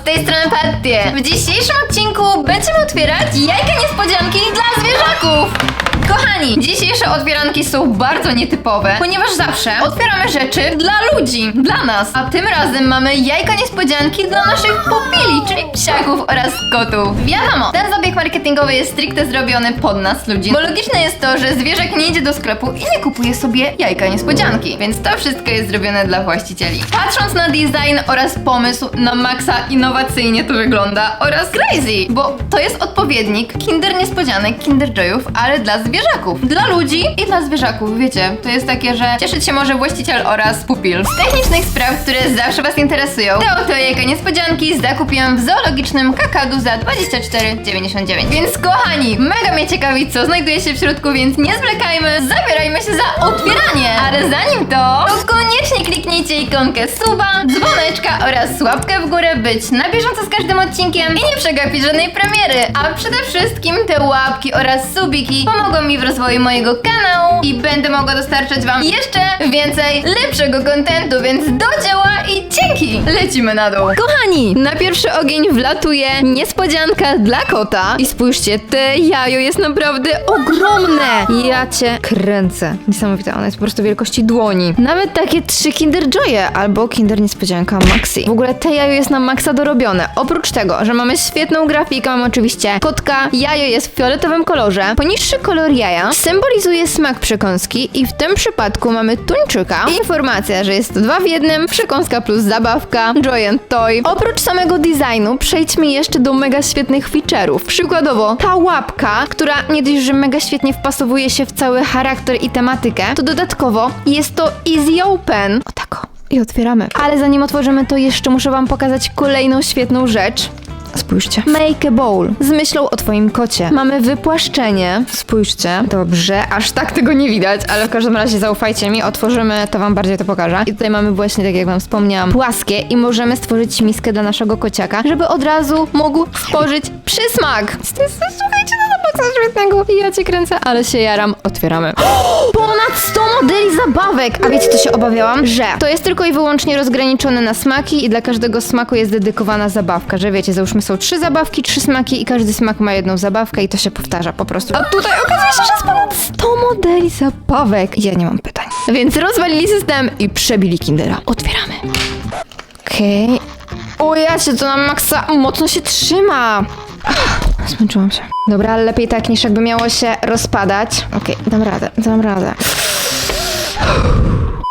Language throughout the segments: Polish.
z tej strony Patty. W dzisiejszym odcinku będziemy otwierać jajka niespodzianki dla zwierzaków. Kochani, dzisiejsze otwieranki są bardzo nietypowe, ponieważ zawsze otwieramy rzeczy dla ludzi, dla nas. A tym razem mamy jajka niespodzianki dla naszych pupili, czyli psiaków oraz kotów. Wiadomo, ten zabieg marketingowy jest stricte zrobiony pod nas ludzi, bo logiczne jest to, że zwierzak nie idzie do sklepu i nie kupuje sobie jajka niespodzianki, więc to wszystko jest zrobione dla właścicieli. Patrząc na design oraz pomysł, na maksa innowacyjnie to wygląda oraz crazy, bo to jest odpowiednik Kinder Niespodzianek, Kinder Joyów, ale dla zwierzaków. Dla ludzi i dla zwierzaków, wiecie. To jest takie, że cieszyć się może właściciel oraz pupil. Z technicznych spraw, które zawsze Was interesują, te oto jajka niespodzianki zakupiłam w zoologicznym kakadu za 24,99. Więc kochani, mega mnie ciekawi, co znajduje się w środku, więc nie zwlekajmy, zabierajmy się za otwieranie! Ale zanim to, to koniecznie kliknijcie ikonkę suba, dzwoneczka oraz łapkę w górę, być na bieżąco z każdym odcinkiem i nie przegapić żadnej premiery. A przede wszystkim te łapki oraz subiki pomogą mi w rozwoju mojego kanału i będę mogła dostarczać wam jeszcze więcej lepszego kontentu, więc do dzieła i dzięki! Lecimy na dół. Kochani, na pierwszy ogień wlatuje niespodzianka dla kota i spójrzcie, te jajo jest naprawdę ogromne! Ja cię kręcę. Niesamowite, ona jest po prostu wielkości dłoni. Nawet takie trzy Kinder Joye albo Kinder Niespodzianka Maxi. W ogóle te jajo jest na maksa dorobione. Oprócz tego, że mamy świetną grafikę, mamy oczywiście kotka, jajo jest w fioletowym kolorze. Poniższy kolor jaja symbolizuje smak przekąski i w tym przypadku mamy tuńczyka. Informacja, że jest to dwa w jednym, przekąska plus zabawka, Joy and Toy. Oprócz samego designu przejdźmy jeszcze do mega świetnych feature'ów. Przykładowo ta łapka, która nie dość, że mega świetnie wpasowuje się w cały charakter i tematykę, to dodatkowo jest to easy open. O tako. I otwieramy. Ale zanim otworzymy, to jeszcze muszę wam pokazać kolejną świetną rzecz. Spójrzcie. Make a bowl. Z myślą o twoim kocie. Mamy wypłaszczenie. Spójrzcie. Dobrze, aż tak tego nie widać, ale w każdym razie zaufajcie mi, otworzymy, to wam bardziej to pokażę. I tutaj mamy właśnie, tak jak wam wspomniałam, płaskie i możemy stworzyć miskę dla naszego kociaka, żeby od razu mógł spożyć przysmak. To jest, słuchajcie, no maksa świetnego. I ja cię kręcę, ale się jaram. Otwieramy. Ponad 100 modeli zabawek! A wiecie, co się obawiałam? Że to jest tylko i wyłącznie rozgraniczone na smaki i dla każdego smaku jest dedykowana zabawka. Że wiecie, załóżmy są trzy zabawki, trzy smaki i każdy smak ma jedną zabawkę i to się powtarza po prostu. A tutaj okazuje się, że jest ponad 100 modeli zabawek. Ja nie mam pytań. Więc rozwalili system i przebili Kindera. Otwieramy. Okej. O ja się to na maksa mocno się trzyma. Zmęczyłam się. Dobra, ale lepiej tak niż jakby miało się rozpadać. Okej, dam radę, dam radę.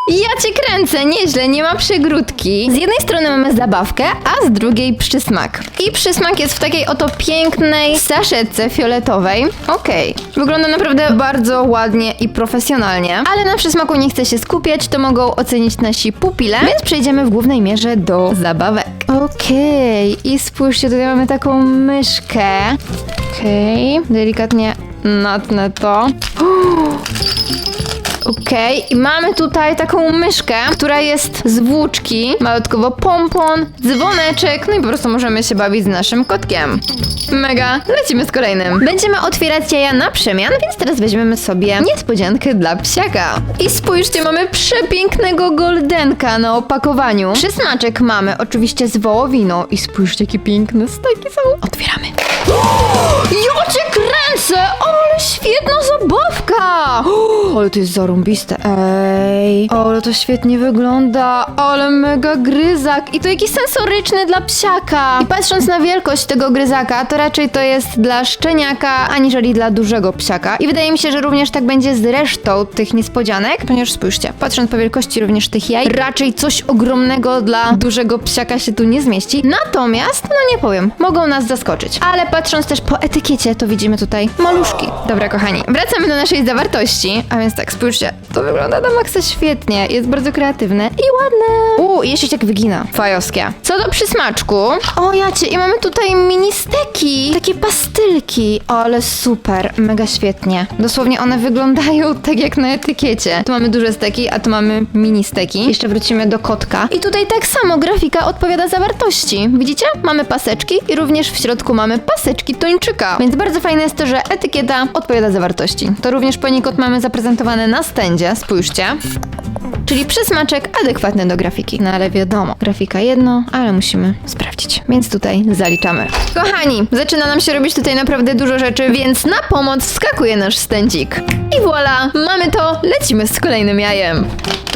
Ja cię kręcę, nieźle, nie ma przegródki. Z jednej strony mamy zabawkę, a z drugiej przysmak. I przysmak jest w takiej oto pięknej saszetce fioletowej. Okej, wygląda naprawdę bardzo ładnie i profesjonalnie, ale na przysmaku nie chcę się skupiać, to mogą ocenić nasi pupile, więc przejdziemy w głównej mierze do zabawek. Okej, i spójrzcie, tutaj mamy taką myszkę. Okej, delikatnie natnę to. Okej, i mamy tutaj taką myszkę, która jest z włóczki, malutkowo pompon, dzwoneczek, no i po prostu możemy się bawić z naszym kotkiem. Mega, lecimy z kolejnym. Będziemy otwierać jaja na przemian, więc teraz weźmiemy sobie niespodziankę dla psiaka. I spójrzcie, mamy przepięknego goldenka na opakowaniu. Przysmaczek mamy oczywiście z wołowiną i spójrzcie, jakie piękne steki są. Otwieramy. Ja cię kręcę! Ale świetna zabawka! O, ale to jest zarąbiste. Ej, o, ale to świetnie wygląda. Ale mega gryzak. I to jakiś sensoryczny dla psiaka. I patrząc na wielkość tego gryzaka, to raczej to jest dla szczeniaka, aniżeli dla dużego psiaka. I wydaje mi się, że również tak będzie z resztą tych niespodzianek. Ponieważ spójrzcie, patrząc po wielkości również tych jaj, raczej coś ogromnego dla dużego psiaka się tu nie zmieści. Natomiast, no nie powiem, mogą nas zaskoczyć. Ale patrząc też po etykiecie, to widzimy tutaj maluszki. Dobra, kochani, wracamy do naszej zawartości. A więc tak, spójrzcie, to wygląda na maksa świetnie. Jest bardzo kreatywne i ładne. Uuu, jeszcze tak wygina. Fajowskie. Co do przysmaczku. O, jacie, i mamy tutaj mini steki. Takie pastylki. Ale super, mega świetnie. Dosłownie one wyglądają tak jak na etykiecie. Tu mamy duże steki, a tu mamy mini steki. Jeszcze wrócimy do kotka. I tutaj tak samo grafika odpowiada zawartości. Widzicie? Mamy paseczki i również w środku mamy paseczki tuńczyka. Więc bardzo fajne jest to, że etykieta odpowiada zawartości. To również poniekąd mamy zaprezentowane na stędzie. Spójrzcie. czyli przysmaczek adekwatny do grafiki. No ale wiadomo, grafika jedno, ale musimy sprawdzić. Więc tutaj zaliczamy. Kochani, zaczyna nam się robić tutaj naprawdę dużo rzeczy, więc na pomoc wskakuje nasz stędzik. I voilà, mamy to, lecimy z kolejnym jajem.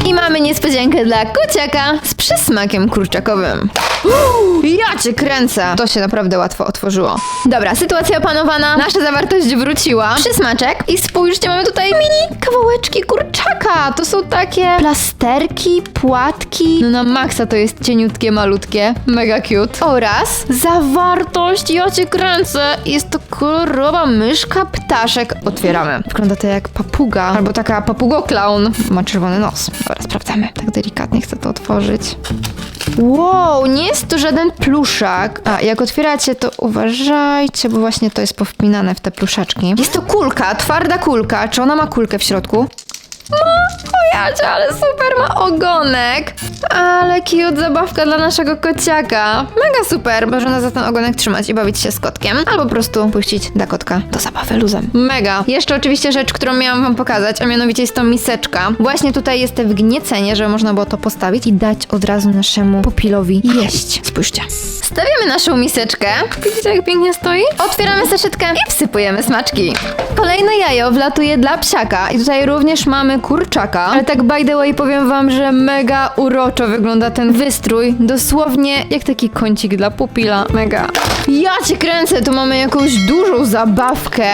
I mamy niespodziankę dla kociaka z przysmakiem kurczakowym. Ja cię kręcę! To się naprawdę łatwo otworzyło. Dobra, sytuacja opanowana, nasza zawartość wróciła. Przysmaczek i spójrzcie, mamy tutaj mini kawałeczki kurczaka. To są takie plasterki, płatki. No na maksa to jest cieniutkie, malutkie, mega cute. Oraz zawartość, ja cię kręcę. Jest to kolorowa myszka ptaszek. Otwieramy. Wygląda to jak papuga, albo taka papugo clown. Ma czerwony nos. Dobra, sprawdzamy. Tak delikatnie chcę to otworzyć. Wow, nie jest to żaden pluszak. A jak otwieracie, to uważajcie, bo właśnie to jest powpinane w te pluszaczki. Jest to kulka, twarda kulka. Czy ona ma kulkę w środku? Ma, ojacie, ale super, ma ogonek. Ale cute zabawka dla naszego kociaka. Mega super, można za ten ogonek trzymać i bawić się z kotkiem. Albo po prostu puścić dla kotka do zabawy luzem. Mega. Jeszcze oczywiście rzecz, którą miałam wam pokazać, a mianowicie jest to miseczka. Właśnie tutaj jest te wgniecenie, żeby można było to postawić i dać od razu naszemu pupilowi jeść. Spójrzcie. Stawiamy naszą miseczkę. Widzicie, jak pięknie stoi? Otwieramy saszetkę i wsypujemy smaczki. Kolejne jajo wlatuje dla psiaka i tutaj również mamy kurczaka. Ale tak by the way powiem wam, że mega uroczo wygląda ten wystrój. Dosłownie jak taki kącik dla pupila. Mega. Ja cię kręcę, tu mamy jakąś dużą zabawkę.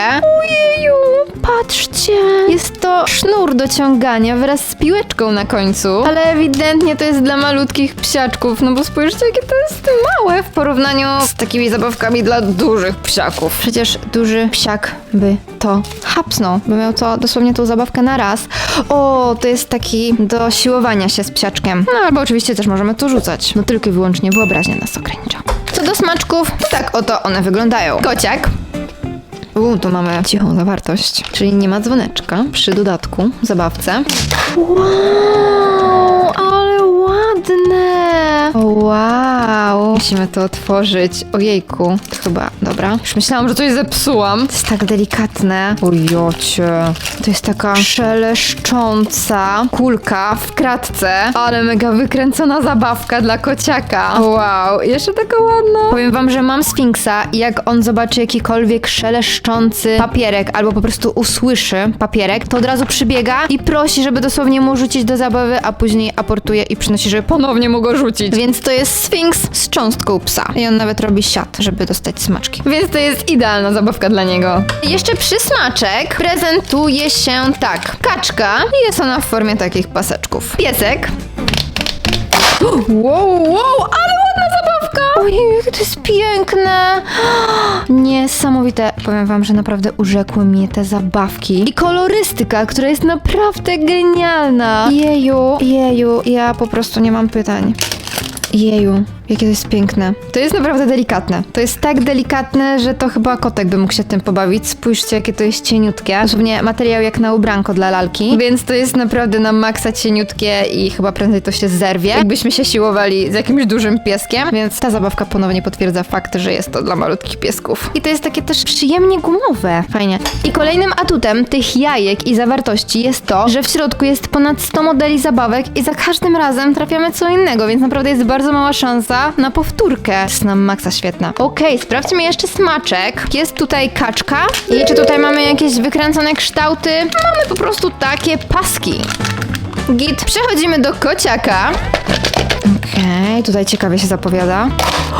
Ojeju, patrzcie. Jest to sznur do ciągania wraz z piłeczką na końcu. Ale ewidentnie to jest dla malutkich psiaczków, no bo spójrzcie jakie to jest małe w porównaniu z takimi zabawkami dla dużych psiaków. Przecież duży psiak by to hapsnął, by miał to dosłownie tą zabawkę na raz. O, to jest taki do siłowania się z psiaczkiem. No albo oczywiście też możemy to rzucać. No tylko i wyłącznie wyobraźnia nas ogranicza. Co do smaczków, to tak oto one wyglądają. Kociak. Uuu, tu mamy cichą zawartość, czyli nie ma dzwoneczka przy dodatku, zabawce. Wow, ale ładne! Wow, musimy to otworzyć. Ojejku, to chyba, dobra. Już myślałam, że coś zepsułam. To jest tak delikatne. Ojocie. To jest taka szeleszcząca kulka w kratce, ale mega wykręcona zabawka dla kociaka. Wow, jeszcze taka ładna. Powiem wam, że mam Sfinksa i jak on zobaczy jakikolwiek szeleszczący papierek albo po prostu usłyszy papierek, to od razu przybiega i prosi, żeby dosłownie mu rzucić do zabawy, a później aportuje i przynosi, żeby ponownie mu go rzucić. Więc to jest Sfinks z cząstką psa. I on nawet robi siat, żeby dostać smaczki. Więc to jest idealna zabawka dla niego. Jeszcze przysmaczek prezentuje się tak. Kaczka i jest ona w formie takich paseczków. Piesek. Wow, wow, ale ładna zabawka! Ojej, jakie to jest piękne! Niesamowite. Powiem wam, że naprawdę urzekły mnie te zabawki. I kolorystyka, która jest naprawdę genialna. Jeju, jeju, ja po prostu nie mam pytań. Jeju, jakie to jest piękne. To jest naprawdę delikatne. To jest tak delikatne, że to chyba kotek by mógł się tym pobawić. Spójrzcie, jakie to jest cieniutkie. Dosłownie materiał jak na ubranko dla lalki. Więc to jest naprawdę na maksa cieniutkie i chyba prędzej to się zerwie. Jakbyśmy się siłowali z jakimś dużym pieskiem. Więc ta zabawka ponownie potwierdza fakt, że jest to dla malutkich piesków. I to jest takie też przyjemnie gumowe. Fajnie. I kolejnym atutem tych jajek i zawartości jest to, że w środku jest ponad 100 modeli zabawek i za każdym razem trafiamy co innego, więc naprawdę jest bardzo mała szansa na powtórkę. Jest nam maksa świetna. Okej, sprawdźmy jeszcze smaczek. Jest tutaj kaczka. I czy tutaj mamy jakieś wykręcone kształty? Mamy po prostu takie paski. Git, przechodzimy do kociaka. Okej, tutaj ciekawie się zapowiada.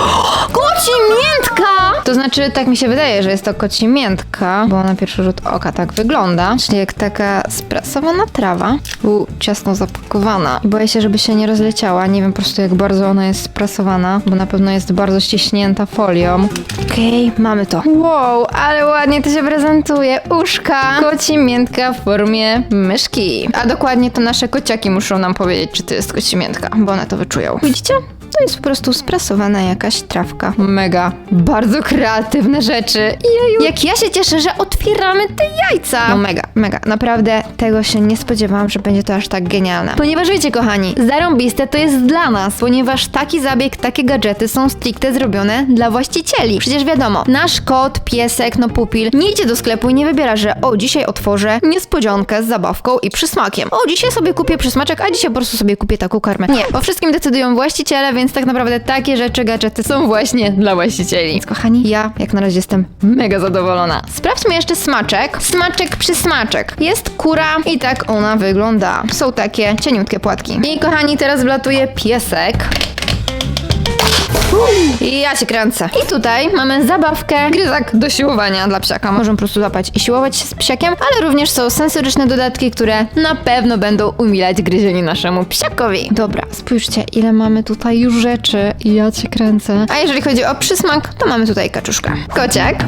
Koci miętka! To znaczy, tak mi się wydaje, że jest to koci miętka, bo na pierwszy rzut oka tak wygląda. Czyli jak taka sprasowana trawa, u, ciasno zapakowana. Boję się, żeby się nie rozleciała. Nie wiem po prostu, jak bardzo ona jest sprasowana, bo na pewno jest bardzo ściśnięta folią. Okej, mamy to. Wow, ale ładnie to się prezentuje. Uszka, koci miętka w formie myszki. A dokładnie to nasze kociaki muszą nam powiedzieć, czy to jest koci miętka, bo one to wyczują. Widzicie? To jest po prostu sprasowana jakaś trawka. Mega, bardzo kreatywne rzeczy. Jeju. Jak ja się cieszę, że otwieramy te jajca. No mega, mega. Naprawdę tego się nie spodziewałam, że będzie to aż tak genialne. Ponieważ wiecie, kochani, zarąbiste to jest dla nas, ponieważ taki zabieg, takie gadżety są stricte zrobione dla właścicieli. Przecież wiadomo, nasz kot, piesek, no pupil nie idzie do sklepu i nie wybiera, że o, dzisiaj otworzę niespodziankę z zabawką i przysmakiem. O, dzisiaj sobie kupię przysmaczek, a dzisiaj po prostu sobie kupię taką karmę. Nie, o wszystkim decydują właściciele, więc tak naprawdę takie rzeczy, gadżety są właśnie dla właścicieli. Więc kochani, ja jak na razie jestem mega zadowolona. Sprawdźmy jeszcze smaczek. Smaczek przysmaczek. Jest kura i tak ona wygląda. Są takie cieniutkie płatki. I kochani, teraz wlatuje piesek. I ja się kręcę. I tutaj mamy zabawkę, gryzak do siłowania dla psiaka. Możemy po prostu złapać i siłować się z psiakiem, ale również są sensoryczne dodatki, które na pewno będą umilać gryzienie naszemu psiakowi. Dobra, spójrzcie, ile mamy tutaj już rzeczy i ja cię kręcę. A jeżeli chodzi o przysmak, to mamy tutaj kaczuszkę. Kociak.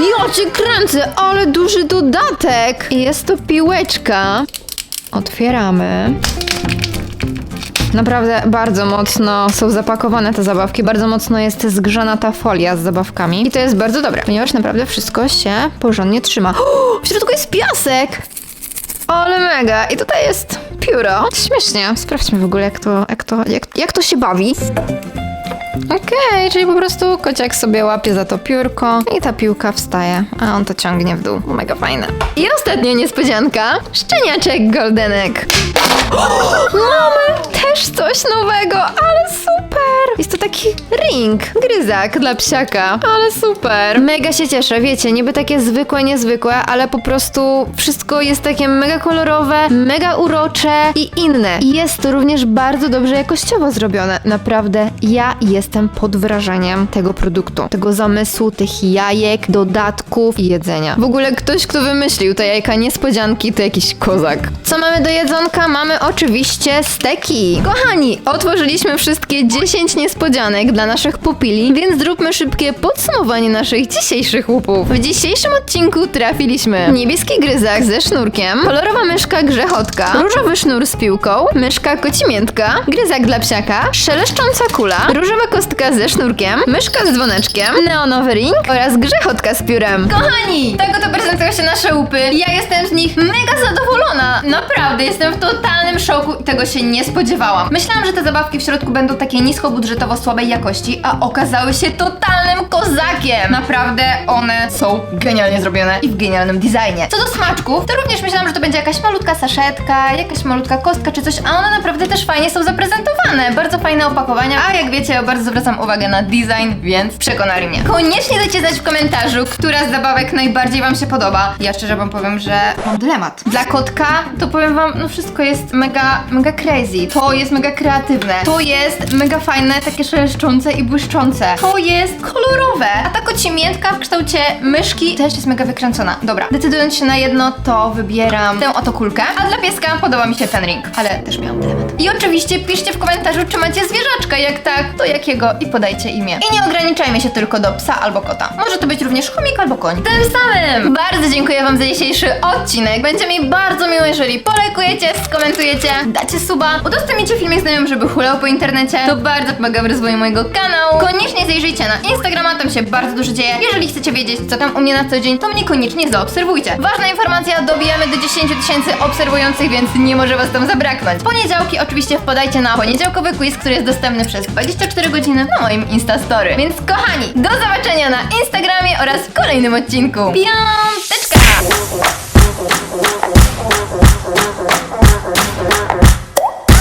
Ja cię kręcę, ale duży dodatek. Jest to piłeczka. Otwieramy. Naprawdę bardzo mocno są zapakowane te zabawki, bardzo mocno jest zgrzana ta folia z zabawkami i to jest bardzo dobre, ponieważ naprawdę wszystko się porządnie trzyma. O, w środku jest piasek! Ale mega! I tutaj jest pióro. Śmiesznie. Sprawdźmy w ogóle, jak to, jak to, jak, jak to się bawi. Okej, czyli po prostu kociak sobie łapie za to piórko i ta piłka wstaje, a on to ciągnie w dół. Mega fajne. I ostatnia niespodzianka. Szczeniaczek goldenek. Mamy też coś nowego, ale super! Jest to taki ring, gryzak dla psiaka, ale super. Mega się cieszę, wiecie, niby takie zwykłe, niezwykłe, ale po prostu wszystko jest takie mega kolorowe, mega urocze i inne. I jest to również bardzo dobrze jakościowo zrobione. Naprawdę, ja jestem pod wrażeniem tego produktu, tego zamysłu, tych jajek, dodatków i jedzenia. W ogóle ktoś, kto wymyślił te jajka niespodzianki, to jakiś kozak. Co mamy do jedzonka? Mamy oczywiście steki. Kochani, otworzyliśmy wszystkie 10 niespodzianek dla naszych pupili, więc zróbmy szybkie podsumowanie naszych dzisiejszych łupów. W dzisiejszym odcinku trafiliśmy niebieski gryzak ze sznurkiem, kolorowa myszka grzechotka, różowy sznur z piłką, myszka kocimiętka, gryzak dla psiaka, szeleszcząca kula, różowa kostka ze sznurkiem, myszka z dzwoneczkiem, neonowy ring oraz grzechotka z piórem. Kochani, tak oto prezentują się nasze łupy. Ja jestem z nich mega zadowolona. Naprawdę, jestem w totalnym szoku i tego się nie spodziewałam. Myślałam, że te zabawki w środku będą takie niskobudżetowo słabej jakości, a okazały się totalnym kozakiem. Naprawdę one są genialnie zrobione i w genialnym designie. Co do smaczków, to również myślałam, że to będzie jakaś malutka saszetka, jakaś malutka kostka czy coś, a one naprawdę też fajnie są zaprezentowane. Bardzo fajne opakowania, a jak wiecie, bardzo zwracam uwagę na design, więc przekonali mnie. Koniecznie dajcie znać w komentarzu, która z zabawek najbardziej wam się podoba. Ja szczerze wam powiem, że mam dylemat. Dla kotka to powiem wam, no wszystko jest mega, mega crazy. To jest mega kreatywne. To jest mega fajne, takie szeleszczące i błyszczące. To jest kolorowe. A ta kocimiętka w kształcie myszki też jest mega wykręcona. Dobra, decydując się na jedno, to wybieram tę oto kulkę. A dla pieska podoba mi się ten ring, ale też miałam dylemat. I oczywiście piszcie w komentarzu, czy macie zwierzaczka. Jak tak, to jakiego i podajcie imię. I nie ograniczajmy się tylko do psa albo kota. Może to być również chomik albo koń. Tym samym bardzo dziękuję wam za dzisiejszy odcinek. Będzie mi bardzo miło, jeżeli polajkujecie, skomentujecie, dacie suba, udostępnicie filmik znajomym, żeby hulał po internecie. To bardzo pomaga w rozwoju mojego kanału. Koniecznie zajrzyjcie na Instagrama, tam się bardzo dużo dzieje. Jeżeli chcecie wiedzieć, co tam u mnie na co dzień, to mnie koniecznie zaobserwujcie. Ważna informacja, dobijamy do 10 tysięcy obserwujących, więc nie może was tam zabraknąć. Poniedziałki oczywiście wpadajcie na poniedziałkowy quiz, który jest dostępny przez 24 godziny na moim Instastory. Więc kochani, do zobaczenia na Instagramie oraz w kolejnym odcinku. Piąteczka!